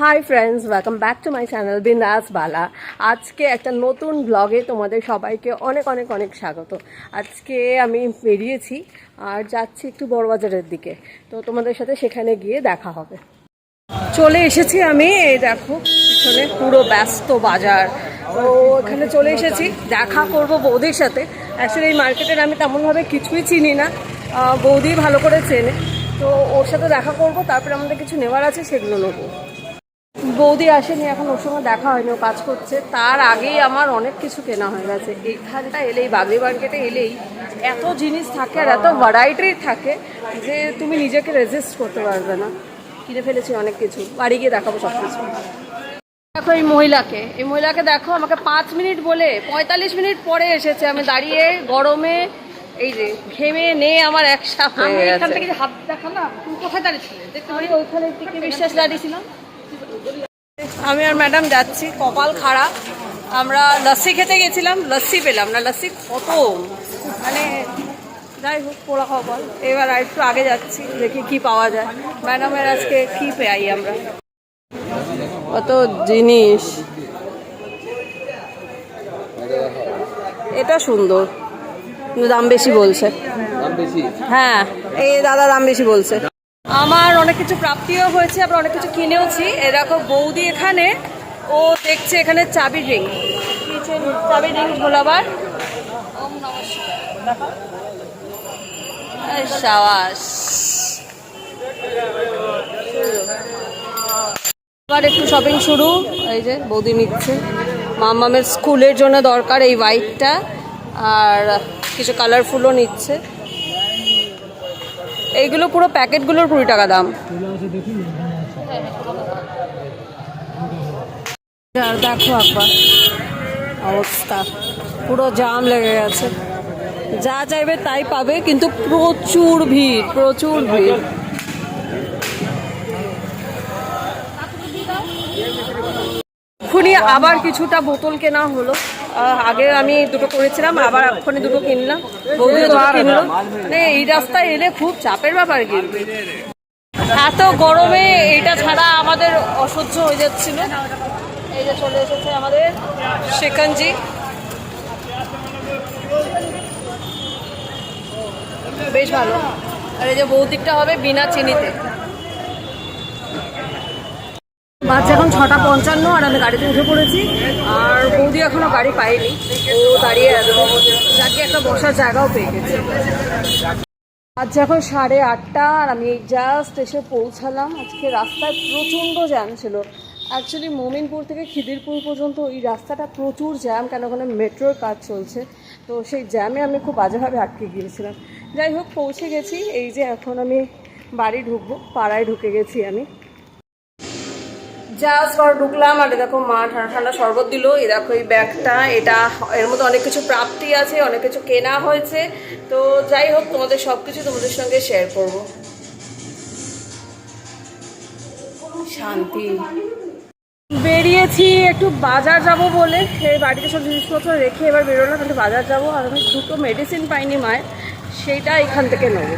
Hi friends welcome back to my channel Bindas Bala আজকে একটা নতুন ব্লগে তোমাদের সবাইকে অনেক অনেক অনেক স্বাগত। আজকে আমি বেরিয়েছি আর যাচ্ছি একটু বড়বাজারের দিকে। তো তোমাদের সাথে সেখানে গিয়ে দেখা হবে। চলে এসেছি আমি, এই দেখো, পিছনে পুরো ব্যস্ত বাজার। তো এখানে চলে এসেছি, দেখা করব বৌদির সাথে। অ্যাকচুয়ালি এই মার্কেটের আমি তেমনভাবে কিছুই চিনি না। বৌদি ভালো করে চেনে। তো ওর সাথে দেখা করব, তারপরে আমাদের কিছু নেওয়ার আছে, সেগুলো নেব। বৌদি আসেনি এখন ওর সঙ্গে দেখা হয়নি ও কাজ করছে। তার আগেই আমার অনেক কিছু কেনা হয়ে গেছে। এইখানটা এলেই বাগরি মার্কেটে এলেই এত জিনিস থাকে আর এত ভ্যারাইটির থাকে যে তুমি নিজেকে রেজিস্ট করতে পারবে না। কিনে ফেলেছি অনেক কিছু। বাড়ি গিয়ে দেখাবো সব কিছু। দেখো এই মহিলাকে। এই মহিলাকে দেখো আমাকে পাঁচ মিনিট বলে পঁয়তাল্লিশ মিনিট পরে এসেছে। আমি দাঁড়িয়ে গরমে এই যে ঘেমে নে আমার এক সাপ এখান থেকে হাত দেখা না তুমি কোথায় দাঁড়িয়েছিলে দেখতে আমি ওইখানে বিশ্বাস দাঁড়িয়েছিলাম। আমি আর ম্যাডাম যাচ্ছি কপাল খারাপ। আমরা লস্যি খেতে গেছিলাম লস্যি পেলাম না। লস্যি কত মানে যাই হোক পোড়া কপাল এবার আর একটু আগে যাচ্ছি দেখি কি পাওয়া যায়। ম্যাডামের আজকে কি পাই আমরা। কত জিনিস। এটা সুন্দর। দাম বেশি বলছে। হ্যাঁ এই দাদা দাম বেশি বলছে। আমার অনেক কিছু প্রাপ্তিও হয়েছে, আবার অনেক কিছু কিনেওছি। এরকম বৌদি এখানে, ও দেখছে এখানে চাবি রিং। চাবি রিং ঝোলাবার। আবার একটু শপিং শুরু। এই যে বৌদি নিচ্ছে। মামামের স্কুলের জন্য দরকার এই হোয়াইটটা আর কিছু কালারফুলও নিচ্ছে। এইগুলো পুরো প্যাকেটগুলোর কুড়ি টাকা দাম। দেখো একবার অবস্থা, পুরো জাম লেগে গেছে। যা চাইবে তাই পাবে, কিন্তু প্রচুর ভিড় প্রচুর ভিড়। এক্ষুনি আবার কিছুটা বোতল কেনা হলো। আগে আমি দুটো করেছিলাম, আবার এক্ষুনি দুটো কিনলাম। দুটো মানে এই রাস্তায় এলে খুব চাপের ব্যাপার কিন্তু। এত গরমে এটা ছাড়া আমাদের অসহ্য হয়ে যাচ্ছিল। এই যে চলে এসেছে আমাদের শেখানজি বেশ ভালো। আর এই যে বৌদিকটা হবে বিনা চিনিতে। বাচ্চা এখন ছটা পঞ্চান্ন আর আমি গাড়িতে উঠে পড়েছি। আর বৌদি এখনও গাড়ি পাইনি ও দাঁড়িয়ে যাকে একটা বসার জায়গাও পেয়ে গেছে। আজ এখন সাড়ে আটটা আর আমি জাস্ট এসে পৌঁছালাম। আজকে রাস্তায় প্রচণ্ড জ্যাম ছিল। অ্যাকচুয়ালি মোমিনপুর থেকে খিদিরপুর পর্যন্ত এই রাস্তাটা প্রচুর জ্যাম কেন ওখানে মেট্রোর কাজ চলছে। তো সেই জ্যামে আমি খুব বাজেভাবে আটকে গিয়েছিলাম। যাই হোক, পৌঁছে গেছি। এই যে এখন আমি বাড়ি ঢুকবো, পাড়ায় ঢুকে গেছি আমি। জাস্ট ঘর ঢুকলাম আর দেখো মা ঠান্ডা ঠান্ডা শরবত দিল। এই দেখো এই ব্যাগটা, এটা এর মধ্যে অনেক কিছু প্রাপ্তি আছে, অনেক কিছু কেনা হয়েছে। তো যাই হোক, তোমাদের সব কিছু তোমাদের সঙ্গে শেয়ার করব। শান্তি। বেরিয়েছি, একটু বাজার যাব বলে। সেই বাড়িতে সব জিনিসপত্র রেখে এবার বেরোলাম একটু বাজার যাব। আর আমি দুটো মেডিসিন পাইনি মায়ের সেইটা এখান থেকে নেব।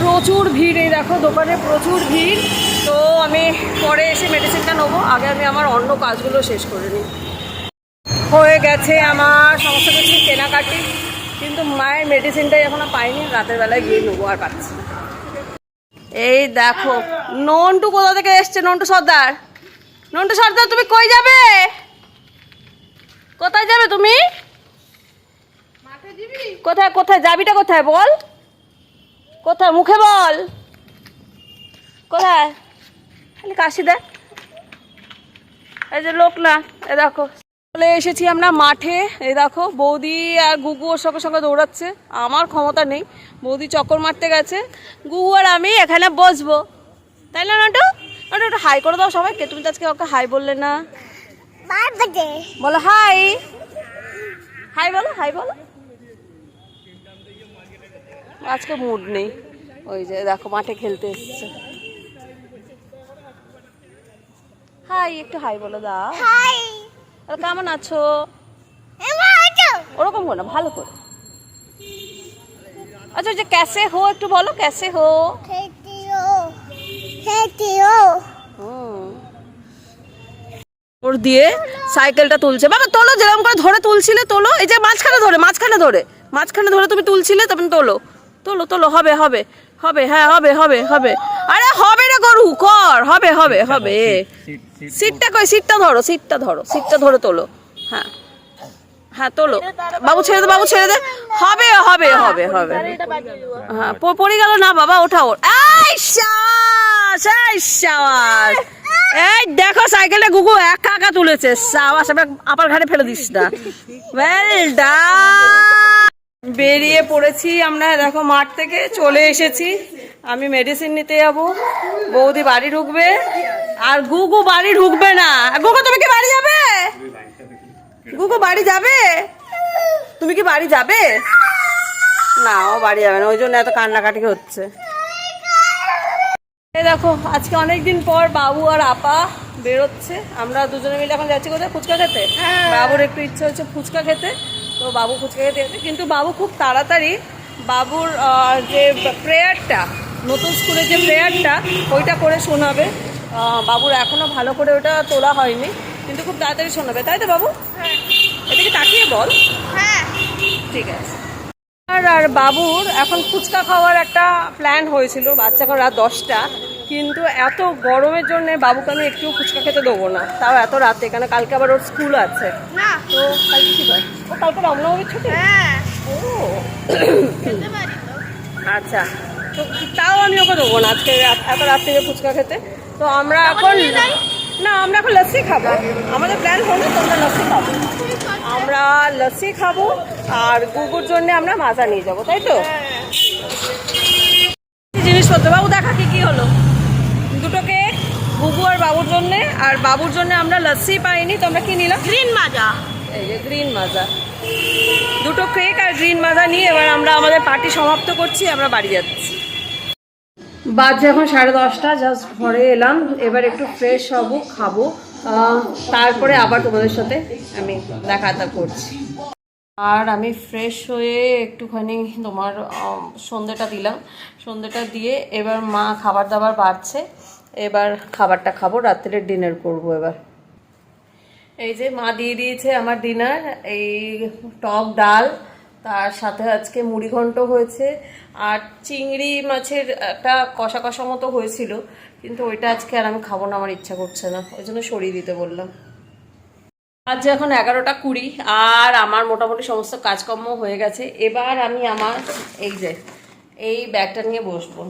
প্রচুর ভিড়, এই দেখো দোকানে প্রচুর ভিড়। তো আমি পরে এসে মেডিসিনটা নেব। আগে আমি আমার অন্য কাজগুলো শেষ করে নিই। হয়ে গেছে আমার সমস্ত কিছু কেনাকাটি। কিন্তু মায়ের মেডিসিনটাই এখনও পাইনি। রাতের বেলায় গিয়ে নেব আর পাচ্ছি এই দেখো নন্টু কোথা থেকে এসছে? নন্টু সর্দার? নন্টু সর্দার তুমি কই যাবে? কোথায় যাবে তুমি? কোথায় কোথায়? যাবিটা কোথায় বল? কোথায়? মুখে বল। কাশি দেয় এই যে লোক না এ দেখো। চলে এসেছি আমরা মাঠে। এই দেখো বৌদি আর গুগু ওর সঙ্গে সঙ্গে দৌড়াচ্ছে। আমার ক্ষমতা নেই। বৌদি চক্কর মারতে গেছে। গুগু আর আমি এখানে বসবো। তাই না নটু? নটু একটু হাই করে দাও সবাইকে। তুমি তো আজকে ওকে হাই বললে না। বলো হাই। হাই বলো হাই বলো। আজকে মুড নেই। ওই যে দেখো মাঠে খেলতে এসছে। হাই একটু হাই বলো দাও। আর কেমন আছো? ওরকম না ভালো করে। আচ্ছা যে ক্যাসে হো একটু বলো ক্যাসে হো। খেতে ও খেতে ও। ও দিয়ে সাইকেলটা তুলছে। বাবা তোলো যেরকম করে ধরে তুলছিলে তোলো। এই যে মাঝখানে ধরে মাঝখানে ধরে। মাঝখানে ধরে তুমি তুলছিলে তখন তোলো। তোলো তোলো হবে হবে। হবে হ্যাঁ হবে হবে হবে। আরে হবে রে গরু কর হবে হবে হবে সিটটা কই সিটটা ধরো সিটটা ধরো সিটটা ধরে তোলো। হ্যাঁ। হ্যাঁ তোলো। বাবু ছেড়ে দে বাবু ছেড়ে দে। হবে হবে হবে হবে। হ্যাঁ প- পড়ে গেল না বাবা ওঠা ওর এই সাবাস এই সাবাস। এই দেখো সাইকেলে গুগু একা একা তুলেছে। সাবাস আবার আপার ঘাটে ফেলে দিস না। ওয়েল ডান বেরিয়ে পড়েছি আমরা দেখো মাঠ থেকে চলে এসেছি। আমি মেডিসিন নিতে যাব। বৌদি বাড়ি ঢুকবে। আর গুগু বাড়ি ঢুকবে না। গুগু তুমি কি বাড়ি যাবে? গুগু বাড়ি যাবে? তুমি কি বাড়ি যাবে? না ও বাড়ি যাবে না। ওই জন্য এত কান্নাকাটি হচ্ছে। দেখো আজকে অনেকদিন পর বাবু আর আপা বেরোচ্ছে। আমরা দুজনে মিলে এখন যাচ্ছি কোথায়? ফুচকা খেতে? বাবুর একটু ইচ্ছে হচ্ছে ফুচকা খেতে। তো বাবু ফুচকা খেতে কিন্তু বাবু খুব তাড়াতাড়ি বাবুর যে প্রেয়ারটা নতুন স্কুলে যে প্রেয়ারটা ওইটা করে শোনাবে। বাবুর এখনও ভালো করে ওটা তোলা হয়নি কিন্তু খুব তাড়াতাড়ি শোনাবে। তাই তো বাবু? এদিকে তাকিয়ে বল। ঠিক আছে। আর আর বাবুর এখন ফুচকা খাওয়ার একটা প্ল্যান হয়েছিল বাচ্চা এখন রাত দশটা কিন্তু এত গরমের জন্য বাবুকে আমি একটু ফুচকা খেতে দেবো না। তাও এত রাতে কেন কালকে আবার ওর স্কুল আছে। তো কালকে কি হয়? ও কালকে রামনবমীর ছুটি? হ্যাঁ। ও। আচ্ছা। তো তাও আমি ওকে দেবো না আজকে এত রাত থেকে ফুচকা খেতে। তো আমরা এখন না আমরা এখন লস্যি খাব। আমাদের প্ল্যান হলো তো আমরা লস্যি খাব। আমরা লস্যি খাব আর গুগুর জন্য আমরা মাজা নিয়ে যাব তাই তো? জিনিসপত্র। বাবু দেখা কি কি হলো? দুটো কেক বুবু আর বাবুর জন্য আর বাবুর জন্য আমরা লস্যি পাইনি। তো আমরা কি নিলাম গ্রিন মাজা। এই যে গ্রিন মাজা। দুটো কেক আর গ্রিন মাজা নিয়ে এবার আমরা আমাদের পার্টি সমাপ্ত করছি আমরা বাড়ি যাচ্ছি। বাজে এখন সাড়ে দশটা জাস্ট ঘরে এলাম। এবার একটু ফ্রেশ হব, খাব। তারপরে আবার তোমাদের সাথে আমি দেখা করছি। আর আমি ফ্রেশ হয়ে একটুখানি তোমার সন্ধেটা দিলাম। সন্ধেটা দিয়ে এবার মা খাবার দাবার বাড়ছে। এবার খাবারটা খাব, রাত্রে ডিনার করব এবার। এই যে মা দিয়ে দিয়েছে আমার ডিনার এই টক ডাল। তার সাথে আজকে মুড়ি ঘন্ট হয়েছে আর চিংড়ি মাছের একটা কষা কষা মতো হয়েছিল, কিন্তু ওইটা আজকে আর আমি খাব না, আমার ইচ্ছা করছে না। ওই জন্য সরিয়ে দিতে বললাম। আজ এখন এগারোটা কুড়ি, আর আমার মোটামুটি সমস্ত কাজকর্ম হয়ে গেছে। এবার আমি আমার, এই যে, এই ব্যাগটা নিয়ে বসবো।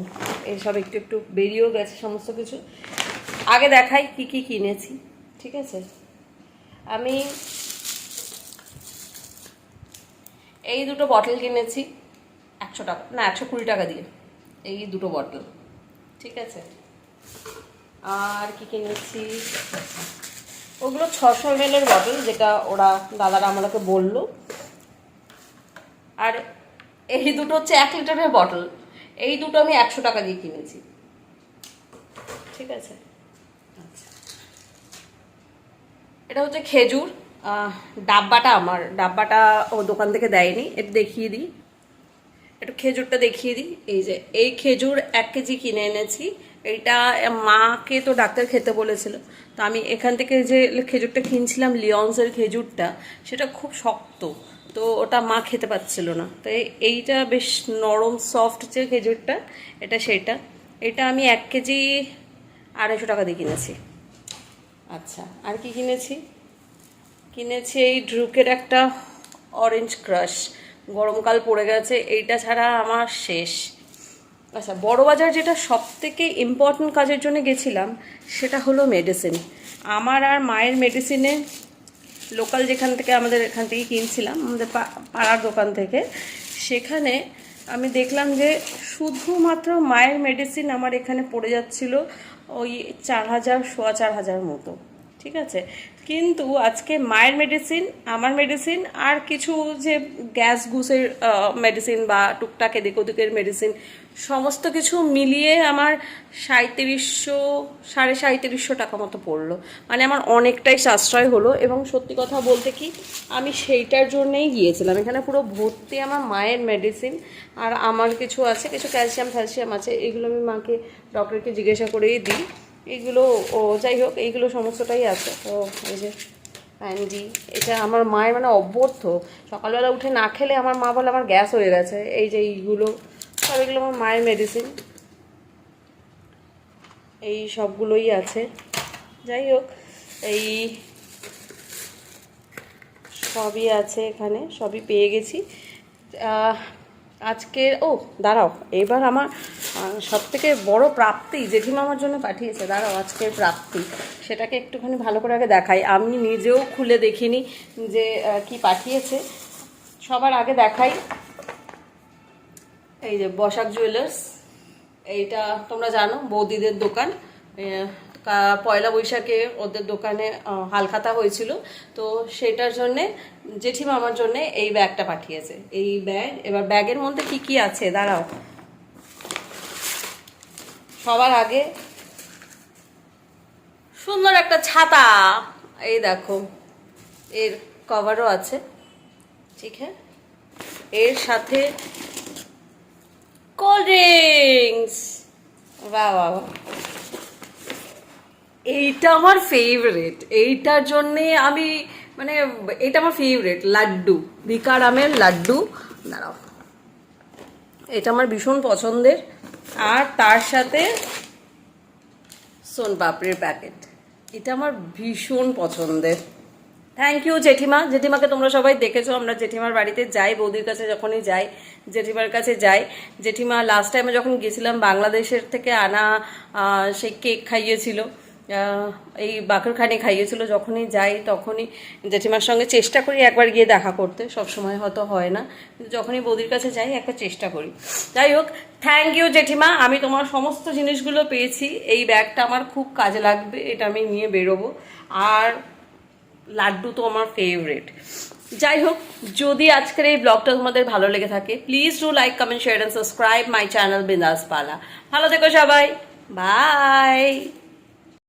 এইসব একটু একটু বেরিয়েও গেছে সমস্ত কিছু। আগে দেখাই কি কি কিনেছি, ঠিক আছে? আমি এই দুটো বটল কিনেছি, একশো টাকা, না, একশো কুড়ি টাকা দিয়ে, এই দুটো বটল ঠিক আছে? আর কি কিনেছি? ওগুলো ছশো এম এর বটল যেটা ওরা দাদারা আমাকে বলল। আর এই দুটো হচ্ছে এক লিটারের বটল এই দুটো আমি একশো টাকা দিয়ে কিনেছি। ঠিক আছে? আচ্ছা। এটা হচ্ছে খেজুর ডাব্বাটা আমার। ডাব্বাটা ও দোকান থেকে দেয়নি। এটা দেখিয়ে দিই। একটু খেজুরটা দেখিয়ে দিই। এই যে, এই খেজুর এক কেজি কিনে এনেছি। এইটা মাকে তো ডাক্তার খেতে বলেছিল। তো আমি এখান থেকে যে খেজুরটা কিনছিলাম লিয়ন্সের খেজুরটা, সেটা খুব শক্ত। তো ওটা মা খেতে পাচ্ছিল না। তো এইটা বেশ নরম সফট যে খেজুরটা, এটা সেটা। এটা আমি এক কেজি আড়াইশো টাকা দিয়ে কিনেছি। আচ্ছা আর কি কিনেছি? কিনেছি এই ড্রুকের একটা অরেঞ্জ ক্রাশ গরমকাল পড়ে গেছে, এইটা ছাড়া আমার শেষ। আচ্ছা বড়বাজার যেটা সব থেকে ইম্পর্টেন্ট কাজের জন্য গেছিলাম, সেটা হলো মেডিসিন আমার আর মায়ের মেডিসিনে লোকাল যেখান থেকে আমাদের এখান থেকে কিনছিলাম, আমাদের পাড়ার দোকান থেকে। সেখানে আমি দেখলাম যে শুধুমাত্র মায়ের মেডিসিন আমার এখানে পড়ে যাচ্ছিল ওই চার হাজার, সোয়া চার হাজার মতো। ঠিক আছে? কিন্তু আজকে মায়ের মেডিসিন আমার মেডিসিন আর কিছু যে গ্যাস গুসের মেডিসিন বা টুকটাক এদিক ওদিকের মেডিসিন সমস্ত কিছু মিলিয়ে আমার সাঁত্রিশশো সাড়ে সাঁত্রিশশো টাকা মতো পড়ল। মানে আমার অনেকটাই সাশ্রয় হলো এবং সত্যি কথা বলতে কি, আমি সেইটার জন্যেই গিয়েছিলাম। এখানে পুরো ভর্তি আমার মায়ের মেডিসিন আর আমার কিছু আছে, কিছু ক্যালসিয়াম ফ্যালসিয়াম আছে, এগুলো আমি মাকে ডক্টরকে জিজ্ঞাসা করেই দিই। এইগুলো ও যাই হোক, এইগুলো সমস্তটাই আছে। তো এই যে প্যান্ডি এটা আমার মায়ের মানে অভ্যর্থ সকালবেলা উঠে না খেলে আমার মা বলে আমার গ্যাস হয়ে গেছে। এই যে এইগুলো, সব এগুলো আমার মায়ের মেডিসিন এই সবগুলোই আছে। যাই হোক, এই সবই আছে এখানে, সবই পেয়ে গেছি। আজকে ও, দাঁড়াও, এবার আমার সব থেকে বড় প্রাপ্তি জেঠিমা আমার জন্য পাঠিয়েছে, দাঁড়াও, আজকের প্রাপ্তি, সেটাকে একটুখানি ভালো করে আগে দেখাই। আমি নিজেও খুলে দেখিনি যে কি পাঠিয়েছে। সবার আগে দেখাই। এই যে, বসাক জুয়েলার্স এইটা তোমরা জানো, বৌদিদের দোকান। পয়লা বৈশাখে ওদের দোকানে হালখাতা হয়েছিল। তো সেটার জন্যে, জেঠিমা আমার জন্য এই ব্যাগটা পাঠিয়েছে। এই ব্যাগ, এবার ব্যাগের মধ্যে কি কি আছে? দাঁড়াও। সবার আগে সুন্দর একটা ছাতা। এই দেখো, এর কভারও আছে। ঠিক হ্যাঁ? এর সাথে কোল্ড ড্রিঙ্কস বাহ বাহ। এইটা আমার ফেভারিট এইটার জন্যে আমি মানে এটা আমার ফেভারিট লাড্ডু। বিকারামের লাড্ডু। দাঁড়াও। এটা আমার ভীষণ পছন্দের। আর তার সাথে সোন পাপড়ির প্যাকেট এটা আমার ভীষণ পছন্দের। থ্যাংক ইউ জেঠিমা। জেঠিমাকে তোমরা সবাই দেখেছ। আমরা জেঠিমার বাড়িতে যাই, বৌদির কাছে যখনই যাই, জেঠিমার কাছে যাই। জেঠিমা লাস্ট টাইমে যখন গেছিলাম বাংলাদেশের থেকে আনা সেই কেক খাইয়েছিল। এই বাকরখানি খাইয়েছিল, যখনই যাই তখনই জেঠিমার সঙ্গে চেষ্টা করি একবার গিয়ে দেখা করতে সব সময় হয়তো হয় না। কিন্তু যখনই বৌদির কাছে যাই একটা চেষ্টা করি। যাই হোক থ্যাংক ইউ জেঠিমা, আমি তোমার সমস্ত জিনিসগুলো পেয়েছি, এই ব্যাগটা আমার খুব কাজে লাগবে, এটা আমি নিয়ে বেরোবো। আর লাড্ডু তো আমার ফেভারেট যাই হোক, যদি আজকের এই ব্লগটা তোমাদের ভালো লেগে থাকে please do like comment share and subscribe my channel Bindas Pala ভালো থেকো সবাই বাই